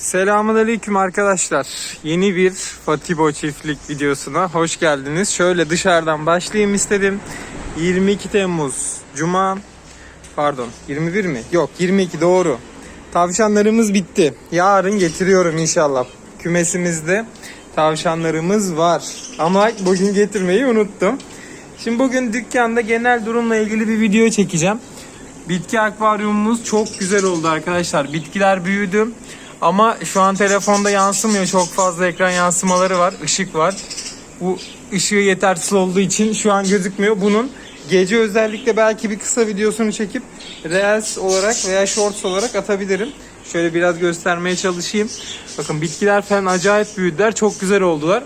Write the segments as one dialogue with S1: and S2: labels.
S1: Selamünaleyküm arkadaşlar. Yeni bir Fatibo çiftlik videosuna hoş geldiniz. Şöyle dışarıdan başlayayım istedim. 22 Temmuz Cuma. Pardon 21 mi? Yok 22 doğru. Tavşanlarımız bitti. Yarın getiriyorum inşallah. Kümesimizde tavşanlarımız var. Ama bugün getirmeyi unuttum. Şimdi bugün dükkanda genel durumla ilgili bir video çekeceğim. Bitki akvaryumumuz çok güzel oldu arkadaşlar. Bitkiler büyüdü. Ama şu an telefonda yansımıyor. Çok fazla ekran yansımaları var. ışık var. Bu ışığı yetersiz olduğu için şu an gözükmüyor. Bunun gece özellikle belki bir kısa videosunu çekip Reels olarak veya Shorts olarak atabilirim. Şöyle biraz göstermeye çalışayım. Bakın bitkiler falan acayip büyüdüler. Çok güzel oldular.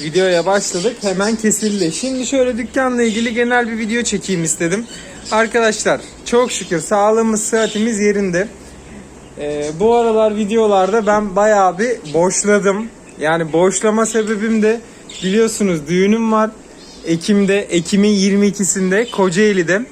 S1: Videoya başladık. Hemen kesildi. Şimdi şöyle dükkanla ilgili genel bir video çekeyim istedim. Arkadaşlar çok şükür sağlığımız, sıhhatimiz yerinde. Ee, bu aralar videolarda ben bayağı bir boşladım. Yani boşlama sebebim de biliyorsunuz düğünüm var. Ekim'de, Ekim'in 22'sinde Kocaeli'de.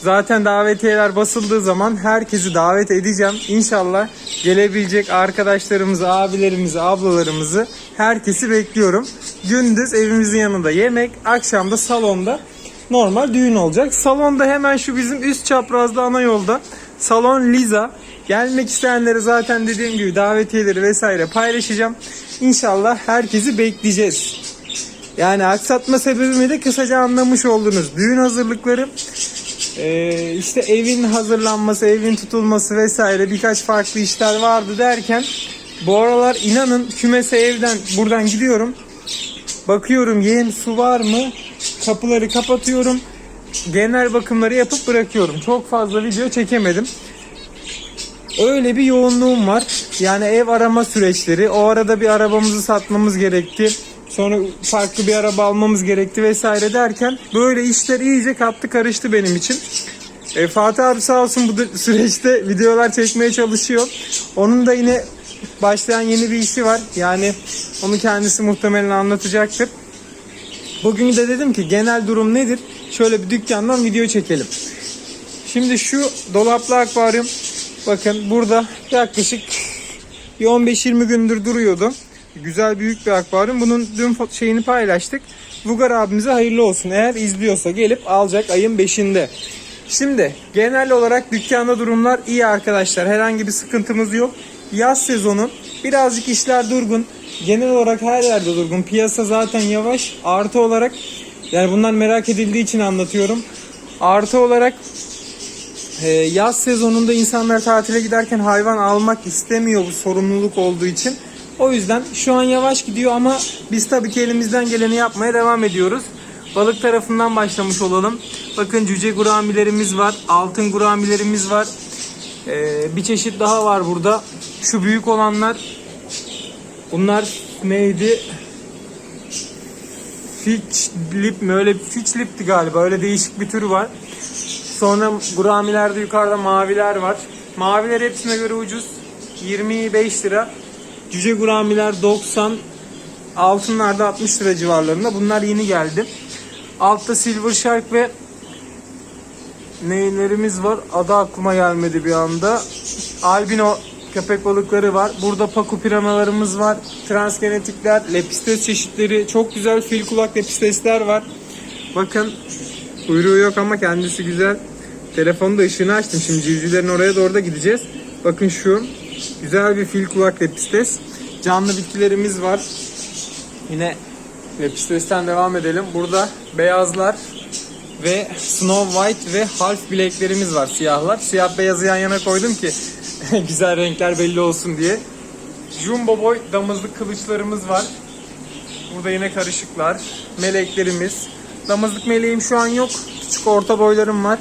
S1: Zaten davetiyeler basıldığı zaman herkesi davet edeceğim. İnşallah gelebilecek arkadaşlarımızı, abilerimizi, ablalarımızı herkesi bekliyorum. Gündüz evimizin yanında yemek, akşam da salonda normal düğün olacak. Salonda hemen şu bizim üst çaprazda ana yolda Salon Liza. Gelmek isteyenleri zaten dediğim gibi davetiyeleri vesaire paylaşacağım. İnşallah herkesi bekleyeceğiz. Yani aksatma sebebimi de kısaca anlamış oldunuz. Düğün hazırlıkları ee, işte evin hazırlanması, evin tutulması vesaire birkaç farklı işler vardı derken bu aralar inanın kümese evden buradan gidiyorum. Bakıyorum yem su var mı? Kapıları kapatıyorum. Genel bakımları yapıp bırakıyorum. Çok fazla video çekemedim. Öyle bir yoğunluğum var. Yani ev arama süreçleri. O arada bir arabamızı satmamız gerekti. Sonra farklı bir araba almamız gerekti vesaire derken böyle işler iyice kattı karıştı benim için. E, Fatih abi sağ olsun bu süreçte videolar çekmeye çalışıyor. Onun da yine başlayan yeni bir işi var. Yani onu kendisi muhtemelen anlatacaktır. Bugün de dedim ki genel durum nedir? Şöyle bir dükkandan video çekelim. Şimdi şu dolaplı akvaryum bakın burada yaklaşık bir 15-20 gündür duruyordu. Güzel büyük bir akvaryum. Bunun dün şeyini paylaştık. Vugar abimize hayırlı olsun. Eğer izliyorsa gelip alacak ayın 5'inde. Şimdi genel olarak dükkanda durumlar iyi arkadaşlar. Herhangi bir sıkıntımız yok. Yaz sezonu birazcık işler durgun. Genel olarak her yerde durgun. Piyasa zaten yavaş. Artı olarak yani bunlar merak edildiği için anlatıyorum. Artı olarak e, yaz sezonunda insanlar tatile giderken hayvan almak istemiyor bu sorumluluk olduğu için. O yüzden şu an yavaş gidiyor ama biz tabii ki elimizden geleni yapmaya devam ediyoruz. Balık tarafından başlamış olalım. Bakın cüce guramilerimiz var. Altın guramilerimiz var. Ee, bir çeşit daha var burada. Şu büyük olanlar bunlar neydi? Fitch lip mi? Öyle fitch lipti galiba. Öyle değişik bir türü var. Sonra guramilerde yukarıda maviler var. Maviler hepsine göre ucuz. 25 lira. Cüce guramiler 90. Altınlar da 60 lira civarlarında. Bunlar yeni geldi. Altta Silver Shark ve neylerimiz var? Adı aklıma gelmedi bir anda. Albino köpek balıkları var. Burada paku piranalarımız var. Transgenetikler, lepistes çeşitleri. Çok güzel fil kulak lepistesler var. Bakın kuyruğu yok ama kendisi güzel. Telefonda ışığını açtım. Şimdi civcivlerin oraya doğru da gideceğiz. Bakın şu güzel bir fil kulak lepistes. Canlı bitkilerimiz var. Yine Lepistes'ten devam edelim. Burada beyazlar ve Snow White ve Half bileklerimiz var siyahlar. Siyah beyazı yan yana koydum ki güzel renkler belli olsun diye. Jumbo Boy damızlık kılıçlarımız var. Burada yine karışıklar. Meleklerimiz. Damızlık meleğim şu an yok. Küçük orta boylarım var.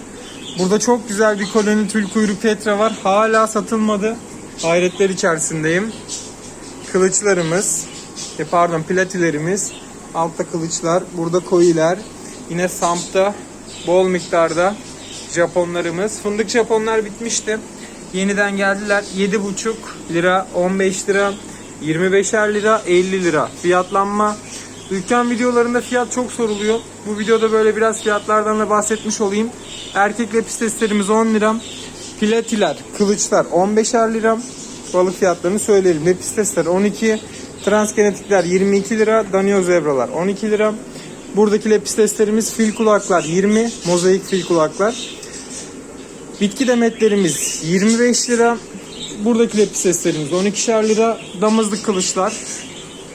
S1: Burada çok güzel bir koloni tül kuyruk tetra var. Hala satılmadı. Hayretler içerisindeyim. Kılıçlarımız. e, Pardon platilerimiz. Altta kılıçlar. Burada koyiler. Yine Samp'ta bol miktarda Japonlarımız. Fındık Japonlar bitmişti. Yeniden geldiler. 7,5 lira, 15 lira, 25'er lira, 50 lira. Fiyatlanma. Dükkan videolarında fiyat çok soruluyor. Bu videoda böyle biraz fiyatlardan da bahsetmiş olayım. Erkek lepisteslerimiz 10 lira. Filatiler, kılıçlar 15'er lira. Balık fiyatlarını söyleyelim. Lepistesler 12. Transgenetikler 22 lira. Danio zebralar 12 lira. Buradaki lepisteslerimiz fil kulaklar 20. Mozaik fil kulaklar. Bitki demetlerimiz 25 lira. Buradaki lepisteslerimiz 12'şer lira. Damızlık kılıçlar.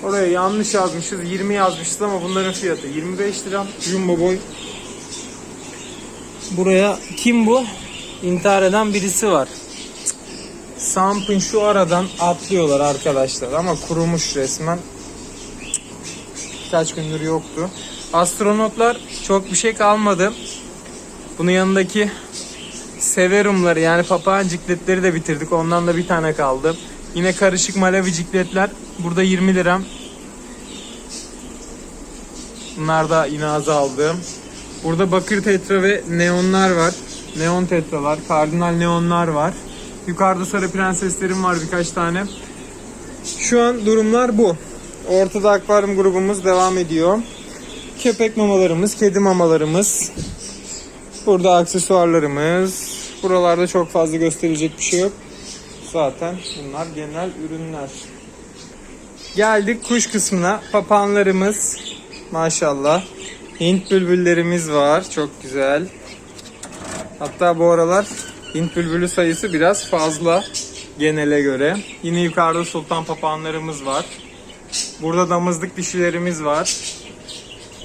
S1: Oraya yanlış yazmışız. 20 yazmışız ama bunların fiyatı 25 lira. Jumbo boy.
S2: Buraya kim bu? İntihar eden birisi var.
S1: Sampın şu aradan atlıyorlar arkadaşlar ama kurumuş resmen. Kaç gündür yoktu. Astronotlar çok bir şey kalmadı. Bunun yanındaki severumları yani papağan cikletleri de bitirdik. Ondan da bir tane kaldı. Yine karışık malavi cikletler. Burada 20 lira. Bunlar da yine azaldı. Burada bakır tetra ve neonlar var. Neon tetralar, kardinal neonlar var. Yukarıda sarı prenseslerim var birkaç tane. Şu an durumlar bu. Ortada akvaryum grubumuz devam ediyor. Köpek mamalarımız, kedi mamalarımız. Burada aksesuarlarımız. Buralarda çok fazla gösterilecek bir şey yok. Zaten bunlar genel ürünler. Geldik kuş kısmına. Papağanlarımız. Maşallah. Hint bülbüllerimiz var. Çok güzel. Hatta bu aralar Hint bülbülü sayısı biraz fazla genele göre. Yine yukarıda sultan papağanlarımız var. Burada damızlık dişilerimiz var.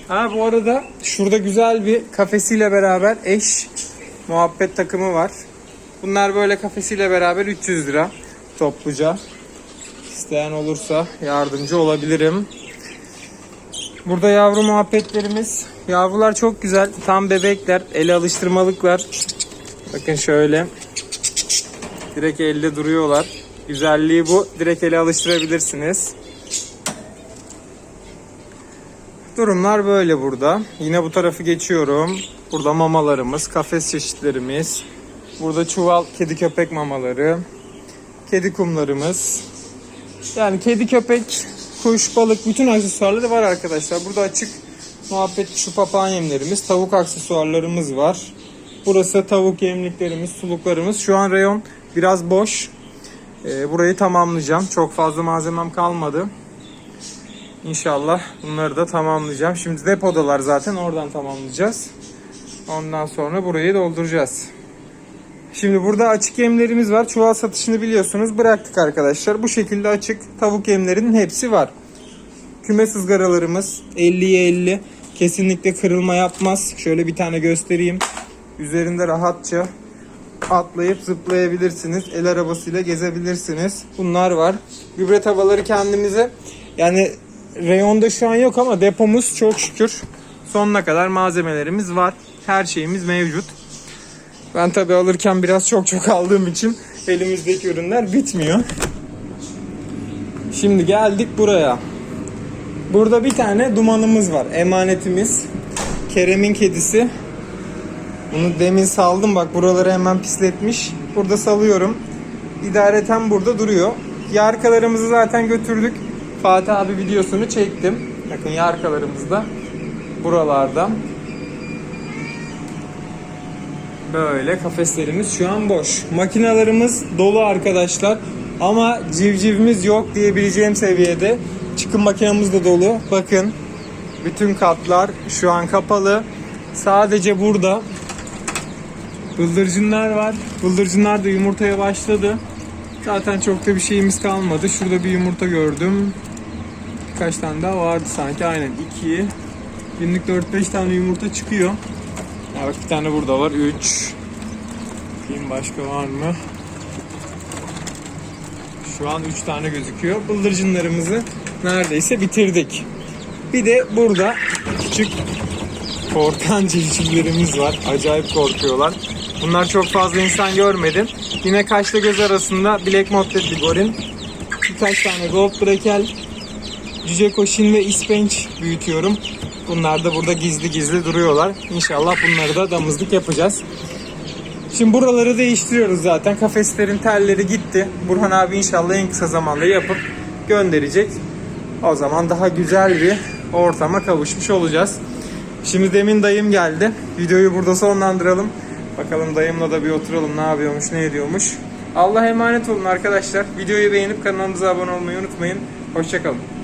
S1: Ha bu arada şurada güzel bir kafesiyle beraber eş muhabbet takımı var. Bunlar böyle kafesiyle beraber 300 lira topluca. İsteyen olursa yardımcı olabilirim. Burada yavru muhabbetlerimiz. Yavrular çok güzel. Tam bebekler. Ele alıştırmalıklar. Bakın şöyle. Direkt elde duruyorlar. Güzelliği bu. Direkt ele alıştırabilirsiniz. Durumlar böyle burada. Yine bu tarafı geçiyorum. Burada mamalarımız, kafes çeşitlerimiz. Burada çuval kedi köpek mamaları. Kedi kumlarımız. Yani kedi köpek, kuş, balık bütün aksesuarları var arkadaşlar. Burada açık muhabbet şu papağan yemlerimiz, tavuk aksesuarlarımız var. Burası tavuk yemliklerimiz, suluklarımız. Şu an reyon biraz boş. Ee, burayı tamamlayacağım. Çok fazla malzemem kalmadı. İnşallah bunları da tamamlayacağım. Şimdi depodalar zaten oradan tamamlayacağız. Ondan sonra burayı dolduracağız. Şimdi burada açık yemlerimiz var. Çuval satışını biliyorsunuz. Bıraktık arkadaşlar. Bu şekilde açık tavuk yemlerinin hepsi var. Kümes ızgaralarımız 50'ye 50. Kesinlikle kırılma yapmaz. Şöyle bir tane göstereyim. Üzerinde rahatça atlayıp zıplayabilirsiniz. El arabasıyla gezebilirsiniz. Bunlar var. Gübre tavaları kendimize yani reyonda şu an yok ama depomuz çok şükür sonuna kadar malzemelerimiz var. Her şeyimiz mevcut. Ben tabi alırken biraz çok çok aldığım için elimizdeki ürünler bitmiyor. Şimdi geldik buraya. Burada bir tane dumanımız var. Emanetimiz. Kerem'in kedisi. Bunu demin saldım bak buraları hemen pisletmiş. Burada salıyorum. İdareten burada duruyor. Yarkalarımızı zaten götürdük. Fatih abi videosunu çektim. Bakın yarkalarımız da buralarda. Böyle kafeslerimiz şu an boş. Makinalarımız dolu arkadaşlar. Ama civcivimiz yok diyebileceğim seviyede. Çıkım makinamız da dolu. Bakın bütün katlar şu an kapalı. Sadece burada bıldırcınlar var. Bıldırcınlar da yumurtaya başladı. Zaten çok da bir şeyimiz kalmadı. Şurada bir yumurta gördüm. Birkaç tane daha vardı sanki. Aynen 2. Günlük 4-5 tane yumurta çıkıyor. Ya bak bir tane burada var. 3. Bakayım başka var mı? Şu an 3 tane gözüküyor. Bıldırcınlarımızı neredeyse bitirdik. Bir de burada küçük korkan civcivlerimiz var. Acayip korkuyorlar. Bunlar çok fazla insan görmedim. Yine kaşla göz arasında Black Mounted Ligorin. Birkaç tane Gold Brakel, Cüce Koşin ve İspenç büyütüyorum. Bunlar da burada gizli gizli duruyorlar. İnşallah bunları da damızlık yapacağız. Şimdi buraları değiştiriyoruz zaten. Kafeslerin telleri gitti. Burhan abi inşallah en kısa zamanda yapıp gönderecek. O zaman daha güzel bir ortama kavuşmuş olacağız. Şimdi demin dayım geldi. Videoyu burada sonlandıralım. Bakalım dayımla da bir oturalım ne yapıyormuş ne ediyormuş. Allah'a emanet olun arkadaşlar. Videoyu beğenip kanalımıza abone olmayı unutmayın. Hoşçakalın.